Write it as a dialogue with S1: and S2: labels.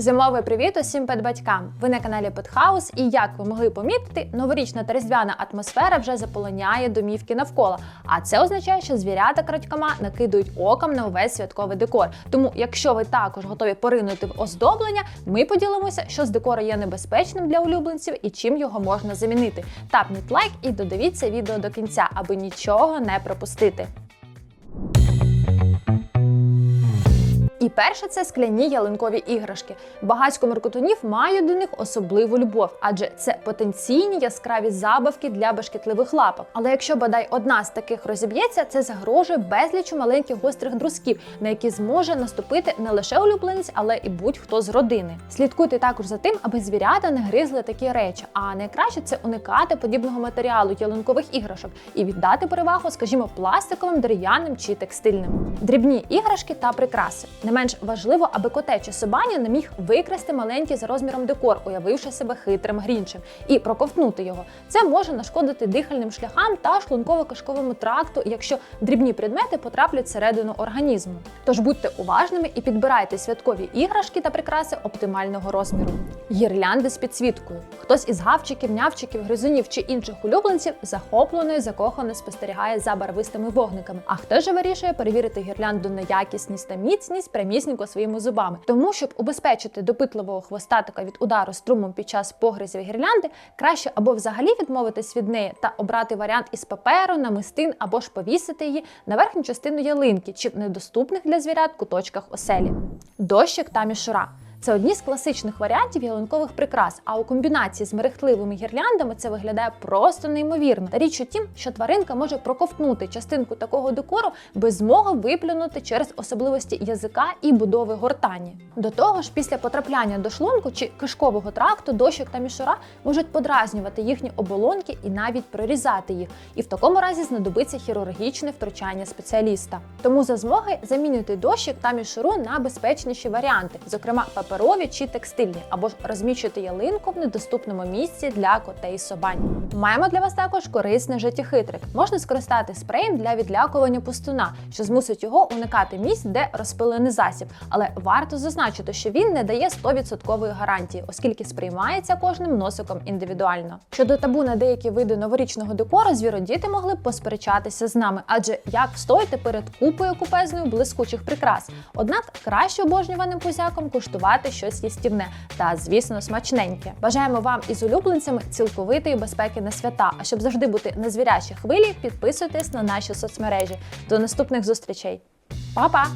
S1: Зимовий привіт усім педбатькам! Ви на каналі Петхаус, і як ви могли помітити, новорічна та різдвяна атмосфера вже заполоняє домівки навколо. А це означає, що звірята крадькома накидують оком на увесь святковий декор. Тому, якщо ви також готові поринути в оздоблення, ми поділимося, що з декору є небезпечним для улюбленців і чим його можна замінити. Тапніть лайк і додивіться відео до кінця, аби нічого не пропустити. Перше це скляні ялинкові іграшки. Багатько маркотунів мають до них особливу любов, адже це потенційні яскраві забавки для башкетливих лапок. Але якщо бодай одна з таких розіб'ється, це загрожує безлічу маленьких гострих друзків, на які зможе наступити не лише улюбленець, але і будь-хто з родини. Слідкуйте також за тим, аби звірята не гризли такі речі. А найкраще це уникати подібного матеріалу ялинкових іграшок і віддати перевагу, скажімо, пластиковим, дерев'яним чи текстильним. Дрібні іграшки та прикраси. Менш важливо, аби коте чи собаня не міг викрасти маленький за розміром декор, уявивши себе хитрим грінчем, і проковтнути його. Це може нашкодити дихальним шляхам та шлунково-кишковому тракту, якщо дрібні предмети потраплять всередину організму. Тож будьте уважними і підбирайте святкові іграшки та прикраси оптимального розміру. Гірлянди з підсвіткою. Хтось із гавчиків, нявчиків, гризунів чи інших улюбленців захоплено і закохано спостерігає за барвистими вогниками. А хтось же вирішує перевірити гірлянду на якісність та міцність прямісінько своїми зубами. Тому, щоб убезпечити допитливого хвостатика від удару струмом під час погризів гірлянди, краще або взагалі відмовитись від неї та обрати варіант із паперу, намистин або ж повісити її на верхню частину ялинки чи в недоступних для звірят куточках оселі. Дощик та мішура. Це одні з класичних варіантів ялинкових прикрас, а у комбінації з мерехтливими гірляндами це виглядає просто неймовірно. Річ у тім, що тваринка може проковтнути частинку такого декору без змоги виплюнути через особливості язика і будови гортані. До того ж, після потрапляння до шлунку чи кишкового тракту дощик та мішура можуть подразнювати їхні оболонки і навіть прорізати їх. І в такому разі знадобиться хірургічне втручання спеціаліста. Тому за змоги замінюйте дощик та мішуру на безпечніші варіанти, зокрема паперові чи текстильні, або ж розміщуйте ялинку в недоступному місці для котей і собань. Маємо для вас також корисний життєхитрик. Можна скористати спреєм для відлякування пустуна, що змусить його уникати місць, де розпилений засіб. Але варто зазначити, що він не дає 100% гарантії, оскільки сприймається кожним носиком індивідуально. Щодо табу на деякі види новорічного декору, звіродіти могли б посперечатися з нами, адже як встояти перед купою купезною блискучих прикрас. Однак краще обожнюваним пузяком куштувати щось їстівне та, звісно, смачненьке. Бажаємо вам із улюбленцями цілковитої безпеки на свята. А щоб завжди бути на звірячій хвилі, підписуйтесь на наші соцмережі. До наступних зустрічей. Па-па!